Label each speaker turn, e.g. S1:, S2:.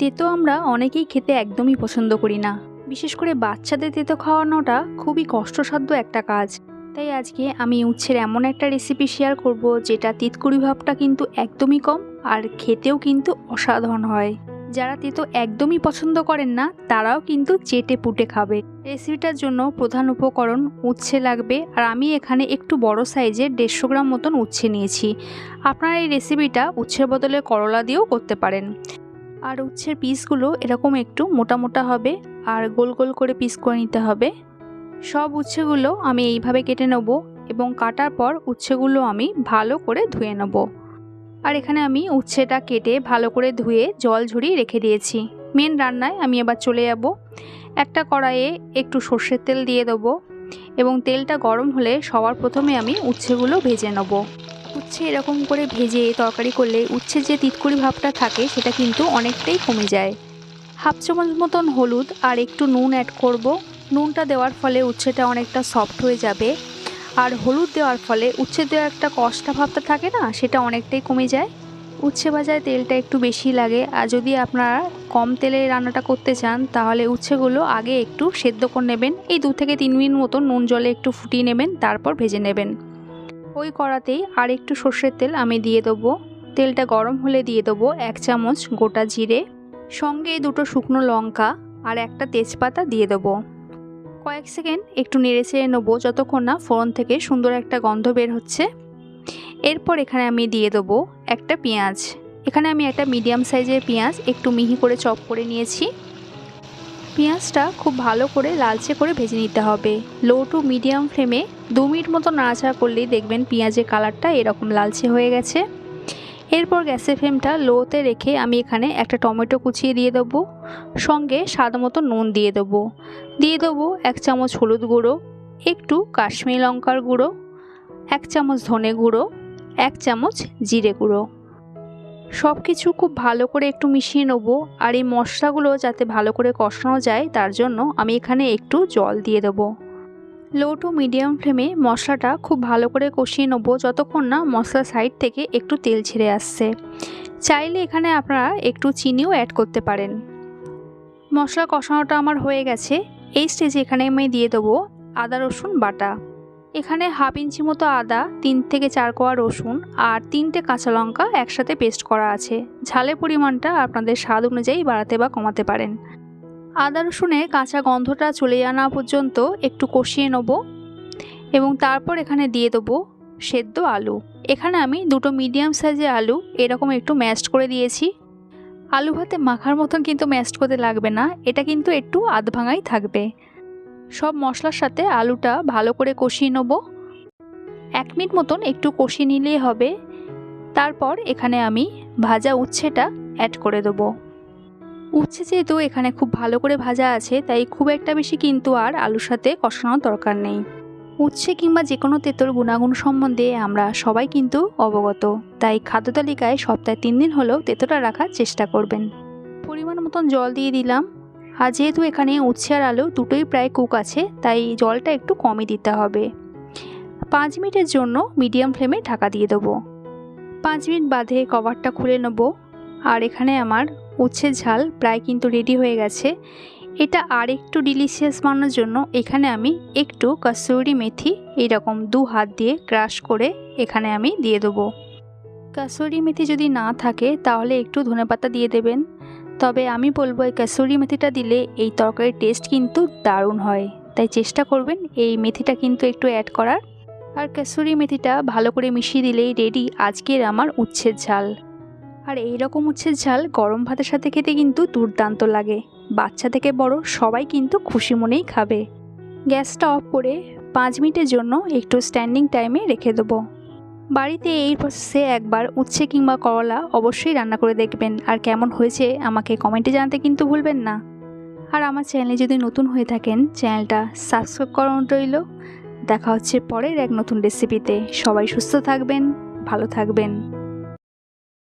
S1: তেতো আমরা অনেকেই খেতে একদমই পছন্দ করি না। বিশেষ করে বাচ্চাদের তেতো খাওয়ানোটা খুবই কষ্টসাধ্য একটা কাজ। তাই আজকে আমি উচ্ছের এমন একটা রেসিপি শেয়ার করব যেটা তিতকুড়ি ভাবটা কিন্তু একদমই কম আর খেতেও কিন্তু অসাধারণ হয়। যারা তেতো একদমই পছন্দ করেন না, তারাও কিন্তু চেটে পুটে খাবে। রেসিপিটার জন্য প্রধান উপকরণ উচ্ছে লাগবে আর আমি এখানে একটু বড় সাইজের দেড়শো গ্রাম মতন উচ্ছে নিয়েছি। আপনারা এই রেসিপিটা উচ্ছের বদলে করলা দিয়েও করতে পারেন। আর উচ্ছের পিসগুলো এরকম একটু মোটা মোটা হবে আর গোল গোল করে পিস করে নিতে হবে। সব উচ্ছেগুলো আমি এইভাবে কেটে নেব এবং কাটার পর উচ্ছেগুলো আমি ভালো করে ধুয়ে নেব। আর এখানে আমি উচ্ছেটা কেটে ভালো করে ধুয়ে জল ঝরিয়ে রেখে দিয়েছি। মেন রান্নায় আমি এবার চলে যাব। একটা কড়াইয়ে একটু সর্ষের তেল দিয়ে দেবো এবং তেলটা গরম হলে সবার প্রথমে আমি উচ্ছেগুলো ভেজে নেব। উচ্ছে এরকম করে ভেজে তরকারি করলে উচ্ছে যে তিতকুড়ি ভাবটা থাকে, সেটা কিন্তু অনেকটাই কমে যায়। হাফ চামচ মতন হলুদ আর একটু নুন অ্যাড করব। নুনটা দেওয়ার ফলে উচ্ছেটা অনেকটা সফট হয়ে যাবে। আর হলুদ দেওয়ার ফলে উচ্ছে দেওয়া একটা কষ্টা ভাবটা থাকে না, সেটা অনেকটাই কমে যায়। উচ্ছে ভাজায় তেলটা একটু বেশি লাগে। আর যদি আপনারা কম তেলে রান্নাটা করতে চান, তাহলে উচ্ছেগুলো আগে একটু সেদ্ধ করে নেবেন। এই দু থেকে তিন মিনিট মতো নুন জলে একটু ফুটিয়ে নেবেন, তারপর ভেজে নেবেন। ওই কড়াতেই আর একটু সর্ষের তেল আমি দিয়ে দেবো। তেলটা গরম হলে দিয়ে দেবো এক চামচ গোটা জিরে, সঙ্গে দুটো শুকনো লঙ্কা আর একটা তেজপাতা দিয়ে দেবো। কয়েক সেকেন্ড একটু নেড়ে চেড়ে নেব যতক্ষণ না ফোড়ন থেকে সুন্দর একটা গন্ধ বের হচ্ছে। এরপর এখানে আমি দিয়ে দেবো একটা পেঁয়াজ। এখানে আমি একটা মিডিয়াম সাইজের পেঁয়াজ একটু মিহি করে চপ করে নিয়েছি। পেঁয়াজটা খুব ভালো করে লালচে করে ভেজে নিতে হবে। লো টু মিডিয়াম ফ্লেমে দু মিনিট মতো নাড়াচাড়া করলেই দেখবেন পেঁয়াজের কালারটা এরকম লালচে হয়ে গেছে। এরপর গ্যাসের ফ্লেমটা লোতে রেখে আমি এখানে একটা টমেটো কুচিয়ে দিয়ে দেবো। সঙ্গে স্বাদ মতো নুন দিয়ে দেবো। দিয়ে দেবো এক চামচ হলুদ গুঁড়ো, একটু কাশ্মীরি লঙ্কার গুঁড়ো, এক চামচ ধনে গুঁড়ো, এক চামচ জিরে গুঁড়ো। সব কিছু খুব ভালো করে একটু মিশিয়ে নেব আর এই মশলাগুলো যাতে ভালো করে কষানো যায় তার জন্য আমি এখানে একটু জল দিয়ে দেবো। লো টু মিডিয়াম ফ্লেমে মশলাটা খুব ভালো করে কষিয়ে নেব যতক্ষণ না মশলা সাইড থেকে একটু তেল ছেড়ে আসছে। চাইলে এখানে আপনারা একটু চিনিও অ্যাড করতে পারেন। মশলা কষানোটা আমার হয়ে গেছে। এই স্টেজে এখানে আমি দিয়ে দেবো আদা, রসুন, বাটা। এখানে হাফ ইঞ্চি মতো আদা, তিন থেকে চার কোয়া রসুন আর তিনটে কাঁচা লঙ্কা একসাথে পেস্ট করা আছে। ঝালের পরিমাণটা আপনাদের স্বাদ অনুযায়ী বাড়াতে বা কমাতে পারেন। আদা রসুনের কাঁচা গন্ধটা চলে আনা পর্যন্ত একটু কষিয়ে নেব এবং তারপর এখানে দিয়ে দেবো সেদ্ধ আলু। এখানে আমি দুটো মিডিয়াম সাইজের আলু এরকম একটু ম্যাশড করে দিয়েছি। আলু ভাতে মাখার মতন কিন্তু ম্যাশড করতে লাগবে না, এটা কিন্তু একটু আধ ভাঙাই থাকবে। সব মশলার সাথে আলুটা ভালো করে কষিয়ে নেব। এক মিনিট মতন একটু কষিয়ে নিলেই হবে। তারপর এখানে আমি ভাজা উচ্ছেটা অ্যাড করে দেবো। উচ্ছে যেহেতু এখানে খুব ভালো করে ভাজা আছে, তাই খুব একটা বেশি কিন্তু আর আলুর সাথে কষানোর দরকার নেই। উচ্ছে কিংবা যে কোনো তেঁতোর গুণাগুণ সম্বন্ধে আমরা সবাই কিন্তু অবগত, তাই খাদ্য তালিকায় সপ্তাহে তিন দিন হলেও তেঁতোটা রাখার চেষ্টা করবেন। পরিমাণ মতন জল দিয়ে দিলাম। আর যেহেতু এখানে উচ্ছে আর আলু দুটোই প্রায় কুক আছে, তাই জলটা একটু কমই দিতে হবে। পাঁচ মিনিটের জন্য মিডিয়াম ফ্লেমে ঢাকা দিয়ে দেবো। পাঁচ মিনিট বাদে কভারটা খুলে নেব। আর এখানে আমার উচ্ছের ঝাল প্রায় কিন্তু রেডি হয়ে গেছে। এটা আর একটু ডিলিশিয়াস বানানোর জন্য এখানে আমি একটু কাসুরি মেথি এইরকম দু হাত দিয়ে ক্রাশ করে এখানে আমি দিয়ে দেবো। কাসুরি মেথি যদি না থাকে তাহলে একটু ধনেপাতা দিয়ে দেবেন। তবে আমি বলব এই কাসুরি মেথিটা দিলে এই তরকারির টেস্ট কিন্তু দারুণ হয়। তাই চেষ্টা করবেন এই মেথিটা কিন্তু একটু অ্যাড করার। আর কাসুরি মেথিটা ভালো করে মিশিয়ে দিলেই রেডি আজকের আমার উচ্ছের ঝাল। আর এই রকম উচ্ছের ঝাল গরম ভাতের সাথে খেতে কিন্তু দুর্দান্ত লাগে। বাচ্চা থেকে বড় সবাই কিন্তু খুশি মনেই খাবে। গ্যাসটা অফ করে পাঁচ মিনিটের জন্য একটু স্ট্যান্ডিং টাইমে রেখে দেবো। বাড়িতে এই প্রসেসে একবার উচ্ছে কিংবা করলা অবশ্যই রান্না করে দেখবেন। আর কেমন হয়েছে আমাকে কমেন্টে জানাতে কিন্তু ভুলবেন না। আর আমার চ্যানেলে যদি নতুন হয়ে থাকেন, চ্যানেলটা সাবস্ক্রাইব করানো রইল। দেখা হচ্ছে পরের এক নতুন রেসিপিতে সবাই সুস্থ থাকবেন, ভালো থাকবেন।